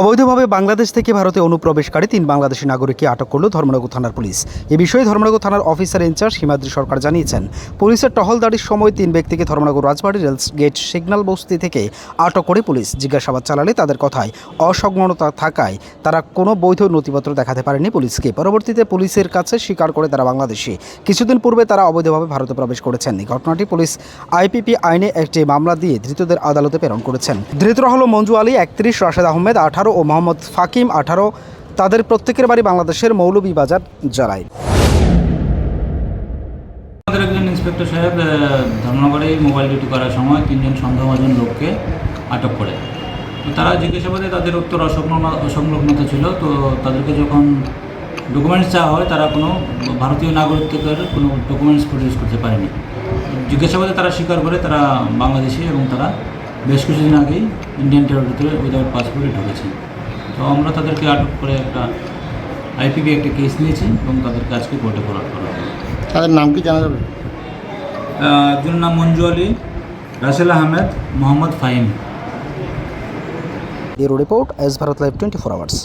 অবৈধভাবে বাংলাদেশ থেকে ভারতে অনুপ্রবেশকারী তিন বাংলাদেশি নাগরিককে আটক করল ধর্মনগর থানার পুলিশ। এ বিষয়ে ধর্মনগর থানার অফিসার ইনচার্জ হিমাদ্রি সরকার জানিয়েছেন। পুলিশের টহলদারির সময় তিন ব্যক্তিকে Dharmanagar Rajbari rail gate signal বস্তি থেকে আটক করে পুলিশ জিজ্ঞাসাবাদ চালালে তাদের কথায় অসংলগ্নতা থাকায় তারা কোনো বৈধ নথিপত্র দেখাতে পারেনি পুলিশকে। পরবর্তীতে পুলিশের কাছে স্বীকার করে তারা বাংলাদেশি। কিছুদিন পূর্বে তারা অবৈধভাবে ভারতে প্রবেশ করেছেন। এই ঘটনাটি পুলিশ আইপিপি আইনে একটি মামলা দিয়ে ধৃতদের আদালতে প্রেরণ করেছেন। ধৃতরা হল মঞ্জু আলী, একত্রিশ, রাশেদ আহমেদ, আঠারো ও মোহাম্মদ ফাকিম আঠারো, তাদের প্রত্যেকের বাড়ি বাংলাদেশের মৌলভীবাজার জেলায়। আমাদের একজন ইন্সপেক্টর সাহেব ধর্মনগরে মোবাইল ডিউটি করার সময় তিনজন সন্দেহভাজন লোককে আটক করে। তো তারা জিজ্ঞাসাবাদে তাদের উত্তর অসংলগ্ন অসংলগ্নতা ছিল। তো তাদেরকে যখন ডকুমেন্টস চাওয়া হয়, তারা কোনো ভারতীয় নাগরিকদের কোনো ডকুমেন্টস প্রডিউস করতে পারেনি। জিজ্ঞাসাবাদে তারা স্বীকার করে, তারা বাংলাদেশি এবং তারা বেশ কিছুদিন আগেই ইন্ডিয়ান টেরিটরিতে উইদাউট পাসপোর্টে ঢুকেছে। তো আমরা তাদেরকে আটক করে একটা আইপিবি একটা কেস নিয়েছি এবং তাদেরকে আজকে কোর্টে ফরওয়ার্ড করা হবে তাদের নাম কি জানা যাবে? একজনের নাম Manju Ali Rasel Ahmed Mohammad Fahim. Bureau report S Bharat live twenty four hours.